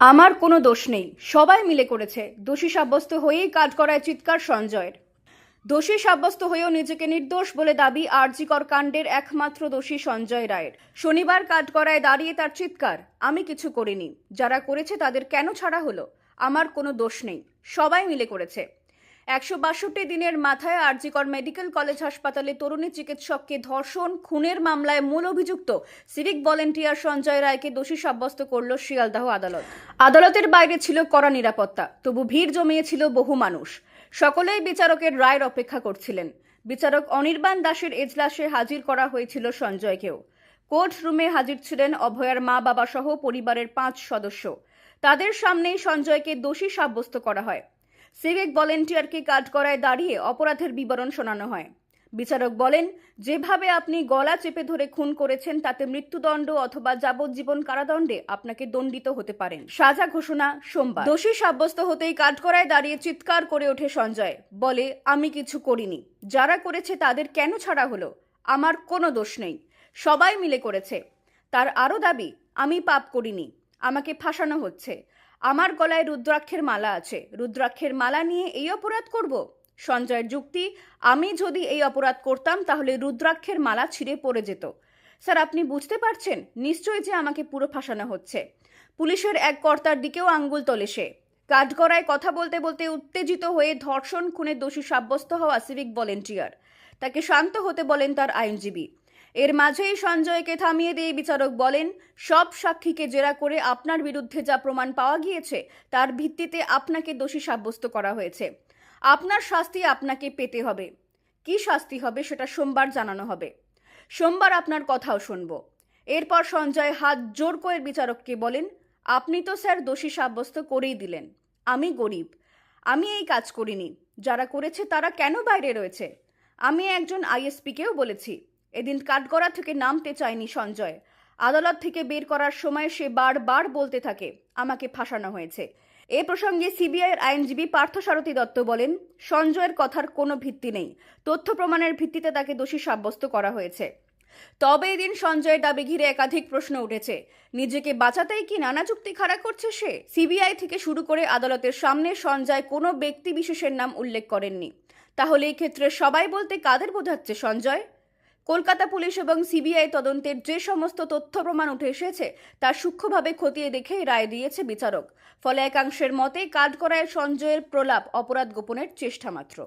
আমার কোনো দোষ নেই। সবাই মিলে করেছে। দোষী সাব্যস্ত হয়েই কাজ করায় চিৎকার সঞ্জয়ের। দোষী সাব্যস্ত হয়েও নিজেকে নির্দোষ বলে দাবি আরজিকর কাণ্ডের একমাত্র দোষী সঞ্জয় রায়ের। শনিবার কাজ করায় দাঁড়িয়ে তার চিৎকার। আমি কিছু করিনি। যারা করেছে তাদের কেন ছাড়া হলো? আমার কোনো দোষ নেই। সবাই মিলে করেছে। একশো বাষট্টি দিনের মাথায় আরজিকর মেডিকেল কলেজ হাসপাতালে তরুণী চিকিৎসককে ধর্ষণ, খুনের মামলায় মূল অভিযুক্ত সিভিক ভলেন্টিয়ার সঞ্জয় রায়কে দোষী সাব্যস্ত করল শিয়ালদাহ আদালত। আদালতের বাইরে ছিল কড়া নিরাপত্তা, তবু ভিড় জমিয়েছিল বহু মানুষ। সকলেই বিচারকের রায়ের অপেক্ষা করছিলেন। বিচারক অনির্বাণ দাসের এজলাসে হাজির করা হয়েছিল সঞ্জয়কেও। কোর্ট রুমে হাজির ছিলেন অভয়ার মা বাবা সহ পরিবারের পাঁচ সদস্য। তাদের সামনেই সঞ্জয়কে দোষী সাব্যস্ত করা হয়। সিভিক ভলেন্টিয়ারকে কাঠগড়ায় দাঁড়িয়ে অপরাধের বিবরণ শোনানো হয়। বিচারক বলেন, যেভাবে আপনি গলা চেপে ধরে খুন করেছেন, তাতে মৃত্যুদণ্ড অথবা যাবজ্জীবন কারাদণ্ডে আপনাকে দণ্ডিত হতে পারেন। সাজা ঘোষণা সোমবার। দোষী সাব্যস্ত হতেই কাঠগড়ায় দাঁড়িয়ে চিৎকার করে ওঠে সঞ্জয়। বলে, আমি কিছু করিনি। যারা করেছে তাদের কেন ছাড়া হলো? আমার কোনো দোষ নেই। সবাই মিলে করেছে। তার আরও দাবি, আমি পাপ করিনি। আমাকে ফাঁসানো হচ্ছে। আমার গলায় রুদ্রাক্ষের মালা আছে। রুদ্রাক্ষের মালা নিয়ে এই অপরাধ করব? সঞ্জয়ের যুক্তি, আমি যদি এই অপরাধ করতাম তাহলে রুদ্রাক্ষের মালা ছিঁড়ে পড়ে যেত। স্যার, আপনি বুঝতে পারছেন? নিশ্চয়ই যে আমাকে পুরো ফাঁসানো হচ্ছে। পুলিশের এক কর্তার দিকেও আঙ্গুল তোলে সে। কাঠগড়ায় কথা বলতে বলতে উত্তেজিত হয়ে ধর্ষণ খুনে দোষী সাব্যস্ত হওয়া সিভিক ভলেন্টিয়ার। তাকে শান্ত হতে বলেন তার আইনজীবী। এর মাঝেই সঞ্জয়কে থামিয়ে দিয়ে বিচারক বলেন, সব সাক্ষীকে জেরা করে আপনার বিরুদ্ধে যা প্রমাণ পাওয়া গিয়েছে, তার ভিত্তিতে আপনাকে দোষী সাব্যস্ত করা হয়েছে। আপনার শাস্তি আপনাকে পেতে হবে। কি শাস্তি হবে সেটা সোমবার জানানো হবে। সোমবার আপনার কথাও শুনব। এরপর সঞ্জয় হাত জোর করে বিচারককে বলেন, আপনি তো স্যার দোষী সাব্যস্ত করেই দিলেন। আমি গরিব। আমি এই কাজ করিনি। যারা করেছে তারা কেন বাইরে রয়েছে? আমি একজন আইএসপিকেও বলেছি। এদিন কাঠগড়া থেকে নামতে চায়নি সঞ্জয়। আদালত থেকে বের করার সময় সে বারবার বলতে থাকে, আমাকে ফাঁসানো হয়েছে। এ প্রসঙ্গে সিবিআইয়ের আইনজীবী পার্থসারথী দত্ত বলেন, সঞ্জয়ের কথার কোনো ভিত্তি নেই। তথ্য প্রমাণের ভিত্তিতে তাকে দোষী সাব্যস্ত করা হয়েছে। তবে এদিন সঞ্জয়ের দাবি ঘিরে একাধিক প্রশ্ন উঠেছে। নিজেকে বাঁচাতেই কি নানা যুক্তি খাড়া করছে সে? সিবিআই থেকে শুরু করে আদালতের সামনে সঞ্জয় কোনো ব্যক্তি বিশেষের নাম উল্লেখ করেননি। তাহলে এই ক্ষেত্রে সবাই বলতে কাদের বোঝাচ্ছে সঞ্জয়? কলকাতা পুলিশ এবং সিবিআই তদন্তের যে সমস্ত তথ্য প্রমাণ উঠে এসেছে, তা সূক্ষ্মভাবে খতিয়ে দেখে রায় দিয়েছে বিচারক। ফলে একাংশের মতে, কাঠগড়ায় সঞ্জয়ের প্রলাপ অপরাধ গোপনের চেষ্টা মাত্র।